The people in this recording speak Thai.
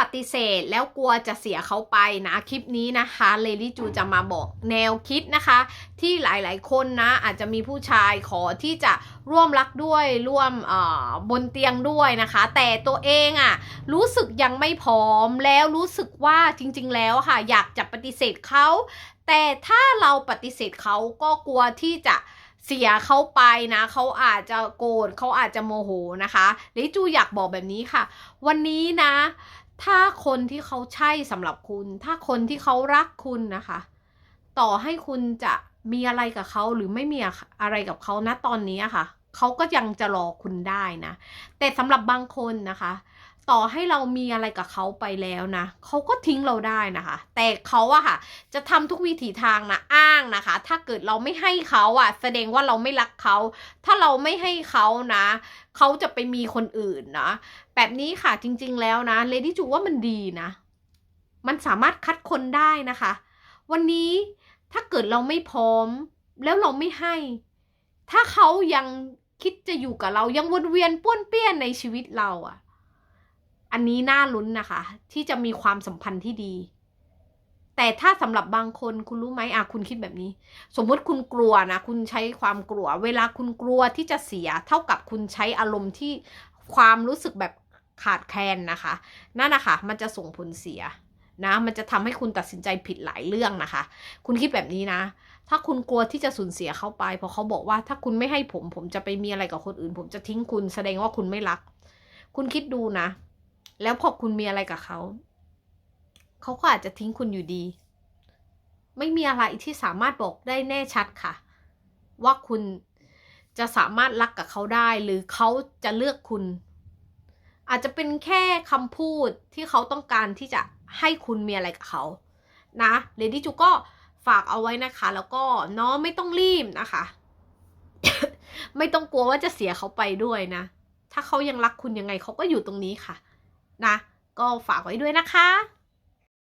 ปฏิเสธแล้วกลัวจะเสียเขาไปนะคลิปนี้นะคะเลดี้จูจะมาบอกแนวคิดนะคะ ที่หลายๆคนนะอาจจะมีผู้ชายขอที่จะร่วมรักด้วยร่วมบนเตียงด้วยนะคะ แต่ตัวเองอะ่ะรู้สึกยังไม่พร้อมแล้วรู้สึกว่าจริง ๆ แล้วค่ะ อยากจะปฏิเสธเขาแต่ถ้าเราปฏิเสธเขาก็กลัวที่จะเสียเขาไปนะ เขาอาจจะโกรธเขาอาจจะโมโหนะคะเลดี้จูอยากบอกแบบนี้ค่ะ วันนี้นะ ถ้าคนที่เขาใช่สำหรับคุณ ถ้าคนที่เขารักคุณนะคะ ต่อให้คุณจะมีอะไรกับเขาหรือไม่มีอะไรกับเขานะตอนนี้ค่ะ เขาก็ยังจะรอคุณได้นะ แต่สำหรับบางคนนะคะ ต่อให้เรามีอะไรกับเขาไปแล้วนะเขาก็ทิ้งเราได้นะคะ แต่เขาอะค่ะ จะทำทุกวิถีทางนะอ้างนะคะ ถ้าเกิดเราไม่ให้เขาอะแสดงว่าเราไม่รักเขา ถ้าเราไม่ให้เขานะเขาจะไปมีคนอื่นนะแบบนี้ค่ะจริง ๆ แล้วนะเลดี้จูว่ามันดีนะ มันสามารถคัดคนได้นะคะ วันนี้ถ้าเกิดเราไม่พร้อม แล้วเราไม่ให้ ถ้าเขายังคิดจะอยู่กับเรายังวนเวียนป้วนเปี้ยนในชีวิตเราอะ อันนี้น่าลุ้นนะคะ ที่จะมีความสัมพันธ์ที่ดี แต่ถ้าสำหรับบางคนคุณรู้ไหมอะคุณคิดแบบนี้ สมมติคุณกลัวนะ คุณใช้ความกลัว เวลาคุณกลัวที่จะเสีย เท่ากับคุณใช้อารมณ์ที่ความรู้สึกแบบขาดแคลนนะคะ นั่นนะคะมันจะส่งผลเสียนะ มันจะทำให้คุณตัดสินใจผิดหลายเรื่องนะคะ คุณคิดแบบนี้นะ ถ้าคุณกลัวที่จะสูญเสียเขาไปเพราะเขาบอกว่าถ้าคุณไม่ให้ผม ผมจะไปมีอะไรกับคนอื่น ผมจะทิ้งคุณแสดงว่าคุณไม่รัก คุณคิดดูนะ แล้วพอคุณมีอะไรกับเขา เขาก็อาจจะทิ้งคุณอยู่ดี ไม่มีอะไรที่สามารถบอกได้แน่ชัดค่ะ ว่าคุณจะสามารถรักกับเขาได้ หรือเขาจะเลือกคุณ อาจจะเป็นแค่คำพูดที่เขาต้องการที่จะให้คุณมีอะไรกับเขา นะเลดี้จูก็ฝากเอาไว้นะคะ แล้วก็เนาะไม่ต้องรีบนะคะ ไม่ต้องกลัวว่าจะเสียเขาไปด้วยนะ ถ้าเขายังรักคุณยังไงเขาก็อยู่ตรงนี้ค่ะ นะ ก็ฝากไว้ด้วยนะคะ